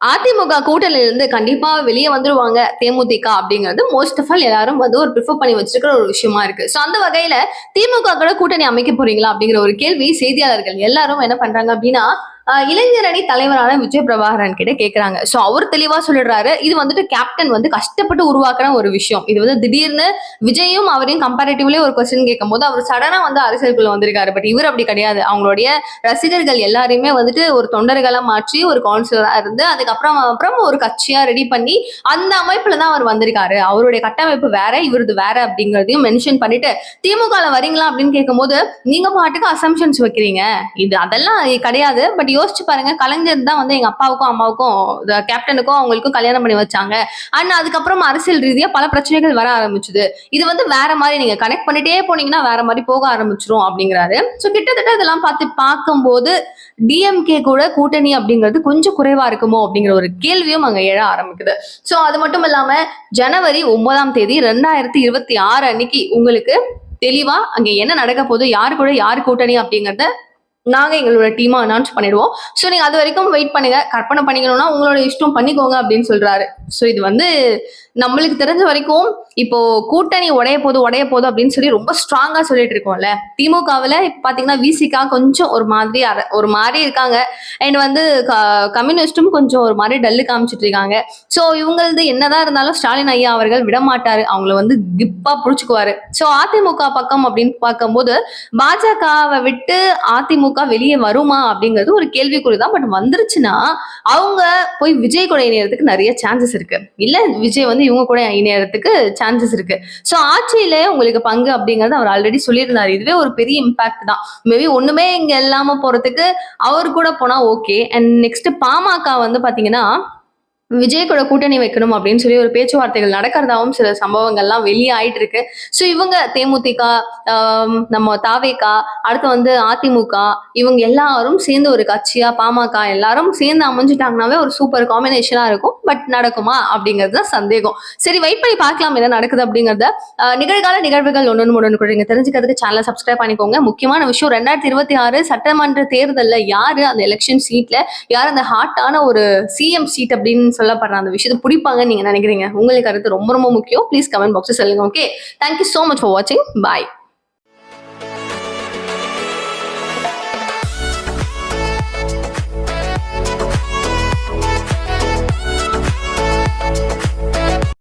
அதிமுக கூட்டணியில இருந்து கண்டிப்பா வெளியே வந்துருவாங்க தேமுதிக அப்படிங்கிறது மோஸ்ட் ஆஃப் ஆல் எல்லாரும் வந்து ஒரு ப்ரிஃபர் பண்ணி வச்சிருக்கிற ஒரு விஷயமா இருக்கு. ஸோ அந்த வகையில திமுக கூட கூட்டணி அமைக்க போறீங்களா அப்படிங்கிற ஒரு கேள்வி செய்தியாளர்கள் எல்லாரும் என்ன பண்றாங்க அப்படின்னா இளைஞர் அணி தலைவரான விஜய் பிரபாகரன் கிட்ட கேக்குறாங்க. ஸோ அவர் தெளிவா சொல்லிடுறாரு. இது வந்துட்டு கேப்டன் வந்து கஷ்டப்பட்டு உருவாக்குற ஒரு விஷயம். இது வந்து திடீர்னு விஜயும் அவரையும் கம்பேரிட்டிவ்லயே ஒரு கொஸ்டின் கேட்கும் போது அவர் சடனா வந்து அரசியலுக்குள்ள வந்திருக்காரு. பட் இவர் அப்படி கிடையாது. அவங்களுடைய ரசிகர்கள் எல்லாரையுமே வந்துட்டு ஒரு தொண்டர்களா மாற்றி ஒரு கவுன்சிலரா இருந்து அதுக்கப்புறம் அப்புறம் ஒரு கட்சியா ரெடி பண்ணி அந்த அமைப்புல தான் அவர் வந்திருக்காரு. அவருடைய கட்டமைப்பு வேற இவரது வேற அப்படிங்கறதையும் மென்ஷன் பண்ணிட்டு திமுக வரீங்களா அப்படின்னு கேட்கும்போது நீங்க பாட்டுக்கு அசம்ஷன்ஸ் வைக்கிறீங்க. இது அதெல்லாம் கிடையாது. பட் யோசிச்சு பாருங்க கலைஞர் தான் வந்து எங்க அப்பாவுக்கும் அம்மாவுக்கும் இந்த கேப்டனுக்கும் அவங்களுக்கும் கல்யாணம் பண்ணி வச்சாங்க. அண்ட் அதுக்கப்புறம் அரசியல் ரீதியா பல பிரச்சனைகள் வர ஆரம்பிச்சுது. இது வந்து வேற மாதிரி நீங்க கனெக்ட் பண்ணிட்டே போனீங்கன்னா வேற மாதிரி போக ஆரம்பிச்சிரும் அப்படிங்கிறாரு. ஸோ கிட்டத்தட்ட இதெல்லாம் பார்த்து பார்க்கும்போது டிஎம்கே கூட கூட்டணி அப்படிங்கிறது கொஞ்சம் குறைவா இருக்குமோ அப்படிங்கிற ஒரு கேள்வியும் அங்க எழ ஆரம்பிக்குது. ஸோ அது மட்டும் இல்லாம ஜனவரி ஒன்பதாம் தேதி ரெண்டாயிரத்தி இருபத்தி ஆறு அன்னைக்கு உங்களுக்கு தெளிவா அங்க என்ன நடக்க போகுது யாரு கூட யார் கூட்டணி அப்படிங்கறத நாங்க எங்களோட டீமா அனௌன்ஸ் பண்ணிடுவோம். ஸோ நீங்க அது வரைக்கும் வெயிட் பண்ணுங்க. கற்பனை பண்ணிக்கணும்னா உங்களோட இஷ்டம் பண்ணிக்கோங்க அப்படின்னு சொல்றாரு. ஸோ இது வந்து நம்மளுக்கு தெரிஞ்ச வரைக்கும் இப்போ கூட்டணி உடைய போது உடைய போது அப்படின்னு சொல்லி ரொம்ப ஸ்ட்ராங்கா சொல்லிட்டு இருக்கோம்ல. திமுகவில் இப்போ பார்த்தீங்கன்னா விசிகா கொஞ்சம் ஒரு மாதிரி ஒரு மாதிரி இருக்காங்க. அண்ட் வந்து கம்யூனிஸ்டும் கொஞ்சம் ஒரு மாதிரி டல்லு காமிச்சிட்டு இருக்காங்க. ஸோ இவங்களது என்னதான் இருந்தாலும் ஸ்டாலின் ஐயா அவர்கள் விட மாட்டார் அவங்கள வந்து கிப்பா புடிச்சுக்குவாரு. ஸோ அதிமுக பக்கம் அப்படின்னு பார்க்கும்போது பாஜகவை விட்டு அதிமுக வெளியே வருமா அப்படிங்கிறது ஒரு கேள்விக்குறி தான் பட் வந்துருச்சுன்னா அவங்க போய் விஜய் கொடை நேரத்துக்கு நிறைய சான்சஸ் இருக்கு. இல்ல விஜய் வந்து இவங்க கூட இணையறதுக்கு சான்சஸ் இருக்கு. ஸோ ஆட்சியில உங்களுக்கு பங்கு அப்படிங்கறது அவர் ஆல்ரெடி சொல்லியிருந்தாரு. இதுவே ஒரு பெரிய இம்பாக்ட் தான். மேபி ஒண்ணுமே இங்க இல்லாம போறதுக்கு அவர் கூட போனா ஓகே அண்ட் நெக்ஸ்ட் பாமக வந்து பாத்தீங்கன்னா விஜய் கூட கூட்டணி வைக்கணும் அப்படின்னு சொல்லி ஒரு பேச்சுவார்த்தைகள் நடக்கிறதாவும் சில சம்பவங்கள்லாம் வெளியாயிட்டு இருக்கு ஸோ இவங்க தேமுதிக நம்ம தாவேகா அடுத்து வந்து அதிமுக இவங்க எல்லாரும் சேர்ந்து ஒரு கட்சியா பாமக எல்லாரும் சேர்ந்து அமைஞ்சிட்டாங்கனாவே ஒரு சூப்பர் காம்பினேஷனா இருக்கும். பட் நடக்குமா அப்படிங்கிறது தான் சந்தேகம். சரி வெயிட் பண்ணி பார்க்கலாம் என்ன நடக்குது அப்படிங்கிறத. நிகழ்கால நிகழ்வுகள் ஒன்று ஒன்று கூட நீங்க தெரிஞ்சுக்கிறதுக்கு சேனலை சப்ஸ்கிரைப் பண்ணிக்கோங்க. முக்கியமான விஷயம் ரெண்டாயிரத்தி இருபத்தி ஆறு சட்டமன்ற தேர்தலில் யாரு அந்த எலெக்ஷன் சீட்ல யார் அந்த ஹாட்டான ஒரு சிஎம் சீட் அப்படின்னு சொல்லப்படுற அந்த விஷயத்தை பிடிப்பாங்கன்னு நீங்க நினைக்கிறீங்க? உங்களுக்கு கருத்து ரொம்ப ரொம்ப முக்கியம். ப்ளீஸ் கமெண்ட் பாக்ஸ் சொல்லுங்க okay thank you so much for வாட்சிங் பாய்